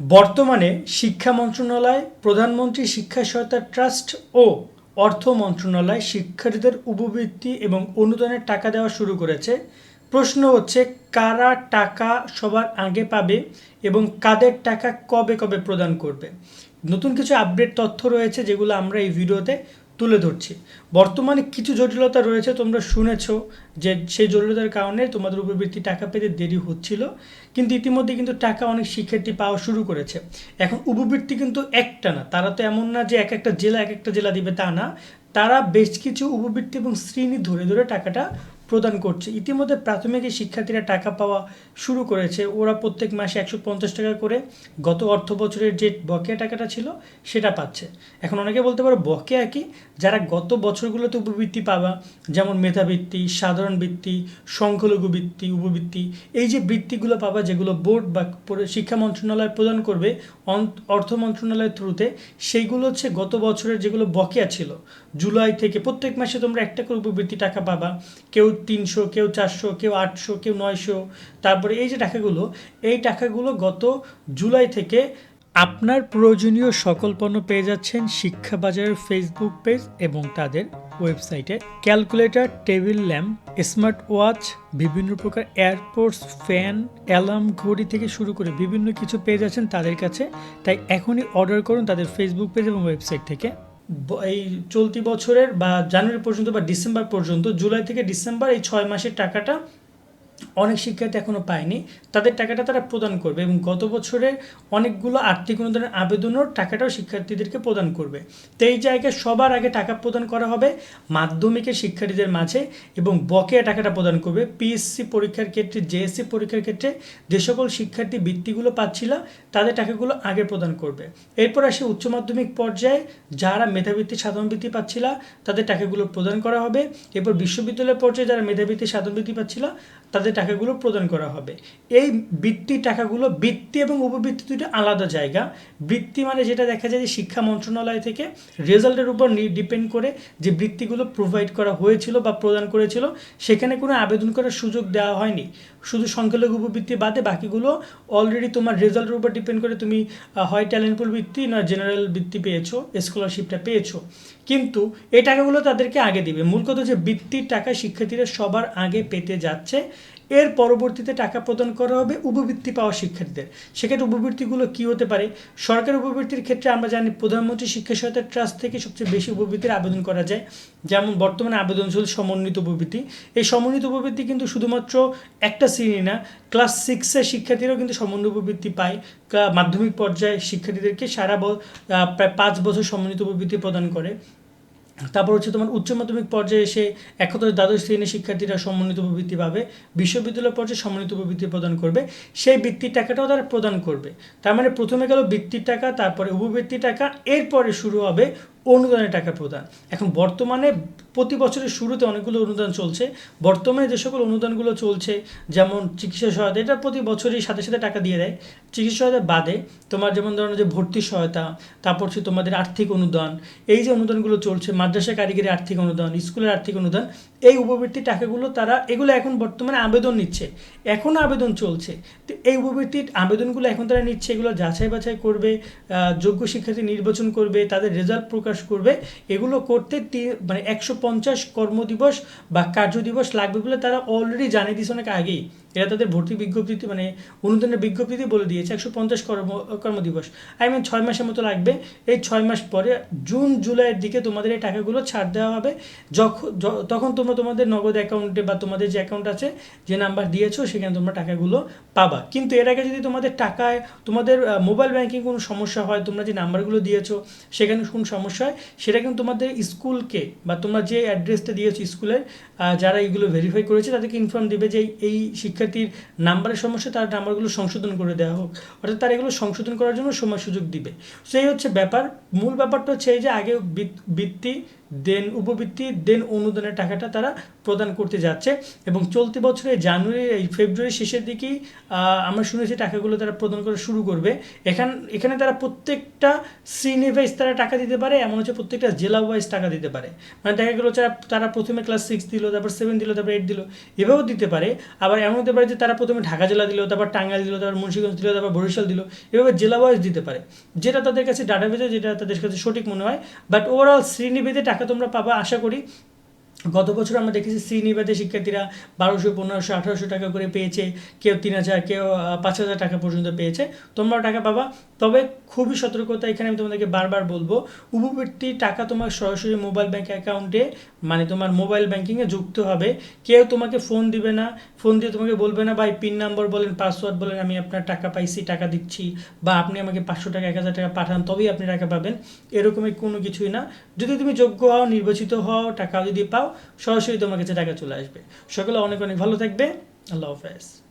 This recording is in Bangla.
বর্তমানে শিক্ষা মন্ত্রণালয়, প্রধানমন্ত্রী শিক্ষা সহায়তা ট্রাস্ট ও অর্থ মন্ত্রণালয় শিক্ষার্থীদের উপবৃত্তি এবং অনুদানের টাকা দেওয়া শুরু করেছে। প্রশ্ন হচ্ছে, কারা টাকা সবার আগে পাবে এবং কাদের টাকা কবে কবে প্রদান করবে? নতুন কিছু আপডেট তথ্য রয়েছে যেগুলো আমরা এই ভিডিওতে তুলে ধরছি। বর্তমানে কিছু জটিলতা রয়েছে তোমরা শুনেছ যে সেই জটিলতার কারণে তোমাদের উপবৃত্তি টাকা পেতে দেরি হচ্ছিল, কিন্তু ইতিমধ্যে কিন্তু টাকা অনেক শিক্ষার্থী পাওয়া শুরু করেছে। এখন উপবৃত্তি কিন্তু একটা না, তারা তো এমন না যে এক একটা জেলা এক একটা জেলা দিবে তা না। তারা বেশ কিছু উপবৃত্তি এবং শ্রেণি ধরে ধরে টাকাটা প্রদান করছে। ইতিমধ্যে প্রাথমিক শিক্ষার্থীরা টাকা পাওয়া শুরু করেছে। ওরা প্রত্যেক মাসে একশো পঞ্চাশ টাকা করে গত অর্থ বছরের যে বকেয়া টাকাটা ছিল সেটা পাচ্ছে। এখন অনেকে বলতে পারো, বকেয়া কি? যারা গত বছরগুলোতে উপবৃত্তি পাবা, যেমন মেধাবৃত্তি, সাধারণ বৃত্তি, সংখ্যালঘু বৃত্তি, উপবৃত্তি, এই যে বৃত্তিগুলো পাবা যেগুলো বোর্ড বা শিক্ষা মন্ত্রণালয় প্রদান করবে অর্থ মন্ত্রণালয়ের থ্রুতে, সেইগুলো হচ্ছে গত বছরের যেগুলো বকেয়া ছিল। জুলাই থেকে প্রত্যেক মাসে তোমরা একটা করে উপবৃত্তি টাকা পাবা। কেউ তিনশো, কেউ চারশো, কেউ আটশো, কেউ নয়শো। তারপরে এই যে টাকাগুলো, এই টাকাগুলো গত জুলাই থেকে আপনার প্রয়োজনীয় সকল পণ্য পেয়ে যাচ্ছেন শিক্ষা বাজারের ফেসবুক পেজ এবং তাদের ওয়েবসাইটে calculator table lamp smart watch বিভিন্ন প্রকার এয়ারপোর্টস ফ্যান অ্যালার্ম ঘড়ি থেকে শুরু করে বিভিন্ন কিছু পেয়ে যাচ্ছেন তাদের কাছে। তাই এখনই অর্ডার করুন তাদের ফেসবুক পেজ এবং ওয়েবসাইট থেকে। এই চলতি বছরের বা জানুয়ারি পর্যন্ত বা ডিসেম্বর পর্যন্ত, জুলাই থেকে ডিসেম্বর এই ছয় মাসের টাকাটা অনেক শিক্ষার্থী এখনও পায়নি। তাদের টাকাটা তারা প্রদান করবে এবং গত বছরের অনেকগুলো আর্থিক অনুদানের আবেদনের টাকাটাও শিক্ষার্থীদেরকে প্রদান করবে। তো এই জায়গায় সবার আগে টাকা প্রদান করা হবে মাধ্যমিকের শিক্ষার্থীদের মাঝে এবং বকেয়া টাকাটা প্রদান করবে পিএসসি পরীক্ষার ক্ষেত্রে জেএসসি পরীক্ষার ক্ষেত্রে যে সকল শিক্ষার্থী বৃত্তিগুলো পাচ্ছিল তাদের টাকাগুলো আগে প্রদান করবে। এরপর আসে উচ্চ মাধ্যমিক পর্যায়ে যারা মেধাবৃত্তি সাধারণ বৃত্তি পাচ্ছিল তাদের টাকাগুলো প্রদান করা হবে। এরপর বিশ্ববিদ্যালয় পর্যায়ে যারা মেধাবৃত্তি সাধারণ বৃত্তি পাচ্ছিল তাদের টাকাগুলো প্রদান করা হবে। এই বৃত্তি টাকাগুলো বৃত্তি এবং উপবৃত্তি দুটো আলাদা জায়গা। বৃত্তি মানে যেটা দেখা যায় যে শিক্ষা মন্ত্রণালয় থেকে রেজাল্টের উপর ডিপেন্ড করে যে বৃত্তিগুলো প্রোভাইড করা হয়েছিল বা প্রদান করেছিল, সেখানে কোনো আবেদন করার সুযোগ দেওয়া হয়নি। শুধু সংখ্যালঘু উপবৃত্তি বাদে বাকিগুলো অলরেডি তোমার রেজাল্টের উপর ডিপেন্ড করে তুমি হয় ট্যালেন্টফুল বৃত্তি না জেনারেল বৃত্তি পেয়েছ স্কলারশিপটা পেয়েছ। কিন্তু এই টাকাগুলো তাদেরকে আগে দিবে। মূল কথা যে বৃত্তির টাকা শিক্ষার্থীরা সবার আগে পেতে যাচ্ছে। এর পরবর্তীতে টাকা প্রদান করা হবে উপবৃত্তি পাওয়া শিক্ষার্থীদের। সেক্ষেত্রে উপবৃত্তিগুলো কী হতে পারে? সরকারি উপবৃত্তির ক্ষেত্রে আমরা জানি প্রধানমন্ত্রী শিক্ষা সহায়তা ট্রাস্ট থেকে সবচেয়ে বেশি উপবৃত্তির আবেদন করা যায়। যেমন বর্তমানে আবেদন চলছে সমন্বিত উপবৃত্তি। এই সমন্বিত উপবৃত্তি কিন্তু শুধুমাত্র একটা শ্রেণি না, ক্লাস সিক্সের শিক্ষার্থীরাও কিন্তু সমন্বিত উপবৃত্তি পায়। মাধ্যমিক পর্যায়ে শিক্ষার্থীদেরকে সারা প্রায় পাঁচ বছর সমন্বিত উপবৃত্তি প্রদান করে। তারপর হচ্ছে তোমার উচ্চ মাধ্যমিক পর্যায়ে এসে একত্র দ্বাদশ শ্রেণির শিক্ষার্থীরা সমন্বিত প্রবৃত্তি পাবে, বিশ্ববিদ্যালয় পর্যায়ে সমন্বিত প্রবৃত্তি প্রদান করবে, সেই বৃত্তির টাকাটাও তারা প্রদান করবে। তার মানে প্রথমে গেল বৃত্তির টাকা, তারপরে উপবৃত্তির টাকা, এরপরে শুরু হবে অনুদানের টাকা প্রদান। এখন বর্তমানে প্রতি বছরের শুরুতে অনেকগুলো অনুদান চলছে। বর্তমানে যে সকল অনুদানগুলো চলছে, যেমন চিকিৎসা সহায়তা, এটা প্রতি বছরই সাথে সাথে টাকা দিয়ে দেয়। চিকিৎসা সহায়তা বাদে তোমার যেমন ধরো যে ভর্তি সহায়তা, তারপর হচ্ছে তোমাদের আর্থিক অনুদান, এই যে অনুদানগুলো চলছে, মাদ্রাসা কারিগরি আর্থিক অনুদান, স্কুলের আর্থিক অনুদান, এই উপবৃত্তির টাকাগুলো তারা, এগুলো এখন বর্তমানে আবেদন নিচ্ছে। এখনও আবেদন চলছে। তো এই উপবৃত্তির আবেদনগুলো এখন তারা নিচ্ছে, এগুলো যাচাই বাছাই করবে যোগ্য শিক্ষার্থী নির্বাচন করবে, তাদের রেজাল্ট প্রকাশ করবে, এগুলো করতে মানে একশো পঞ্চাশ কর্মদিবস বা কার্য দিবস লাগবে বলে তারা অলরেডি জানিয়ে দিয়েছে অনেক আগেই। এরা তাদের ভর্তি বিজ্ঞপ্তিতে মানে অনুদানের বিজ্ঞপ্তিতে বলে দিয়েছে, একশো পঞ্চাশ কর্ম কর্মদিবস আই মিন ছয় মাসের মতো লাগবে। এই ছয় মাস পরে জুন জুলাইয়ের দিকে তোমাদের এই টাকাগুলো ছাড় দেওয়া হবে। যখন তখন তোমরা তোমাদের নগদ অ্যাকাউন্টে বা তোমাদের যে অ্যাকাউন্ট আছে, যে নাম্বার দিয়েছ, সেখানে তোমরা টাকাগুলো পাবা। কিন্তু এর আগে যদি তোমাদের টাকায়, তোমাদের মোবাইল ব্যাংকিং কোনো সমস্যা হয়, তোমরা যে নাম্বারগুলো দিয়েছ, সেখানে কোনো সমস্যা হয়, সেটা কিন্তু তোমাদের স্কুলকে বা তোমরা যে অ্যাড্রেসটা দিয়েছ স্কুলের যারা এগুলো ভেরিফাই করেছে, তাদেরকে ইনফর্ম দেবে যে এই- এই শিক্ষার্থীর নাম্বারের সমস্যা, তার নাম্বারগুলো সংশোধন করে দেওয়া হোক। অর্থাৎ তার এগুলো সংশোধন করার জন্য সময় সুযোগ দিবে। সেই হচ্ছে ব্যাপার। মূল ব্যাপারটা হচ্ছে এই যে আগে বৃত- বৃত্তি দেন উপবৃত্তি, দেন অনুদানের টাকাটা তারা প্রদান করতে যাচ্ছে। এবং চলতি বছরে জানুয়ারি, এই ফেব্রুয়ারি শেষের দিকেই আমরা শুনেছি টাকাগুলো তারা প্রদান করা শুরু করবে। এখান, এখানে তারা প্রত্যেকটা শ্রেণি ওয়াইজ তারা টাকা দিতে পারে, এমন হচ্ছে প্রত্যেকটা জেলা ওয়াইজ টাকা দিতে পারে। মানে দেখা গেলো তারা প্রথমে ক্লাস সিক্স দিল, তারপর সেভেন দিল, তারপর এইট দিল, এভাবেও দিতে পারে। আবার এমন হতে পারে যে তারা প্রথমে ঢাকা জেলা দিল, তারপর টাঙ্গাইল দিল, তারপর মুন্সিগঞ্জ দিল, তারপর বরিশাল দিল, এভাবে জেলা ওয়াইজ দিতে পারে। যেটা তাদের কাছে ডাটাবেজে যেটা তাদের কাছে সঠিক মনে হয় বাট ওভারঅল শ্রেণীভেদে টাকা তোমরা পাবা আশা করি। গত বছর আমরা দেখেছি শ্রীনিবাদে শিক্ষার্থীরা বারোশো, পনেরোশো, আঠারোশো টাকা করে পেয়েছে। কেউ তিন হাজার, কেউ পাঁচ হাজার টাকা পর্যন্ত পেয়েছে। তোমরাও টাকা পাবা। তবে খুবই সতর্কতা এখানে আমি তোমাদেরকে বারবার বলব, উপবৃত্তি টাকা তোমার সরাসরি মোবাইল ব্যাংক অ্যাকাউন্টে মানে তোমার মোবাইল ব্যাংকিংয়ে যুক্ত হবে। কেউ তোমাকে ফোন দিবে না। ফোন দিয়ে তোমাকে বলবে না, ভাই পিন নাম্বার বলেন পাসওয়ার্ড বলেন, আমি আপনার টাকা পাইছি, টাকা দিচ্ছি। বা আপনি আমাকে পাঁচশো টাকা, এক হাজার টাকা পাঠান, তবেই আপনি টাকা পাবেন। এরকমই কোনো কিছুই না। যদি তুমি যোগ্য হও, নির্বাচিত হও, টাকা যদি পাও সরাসরি তোমার কাছে টাকা চলে আসবে। সকলে অনেক অনেক ভালো থাকবে। আল্লাহ হাফেজ।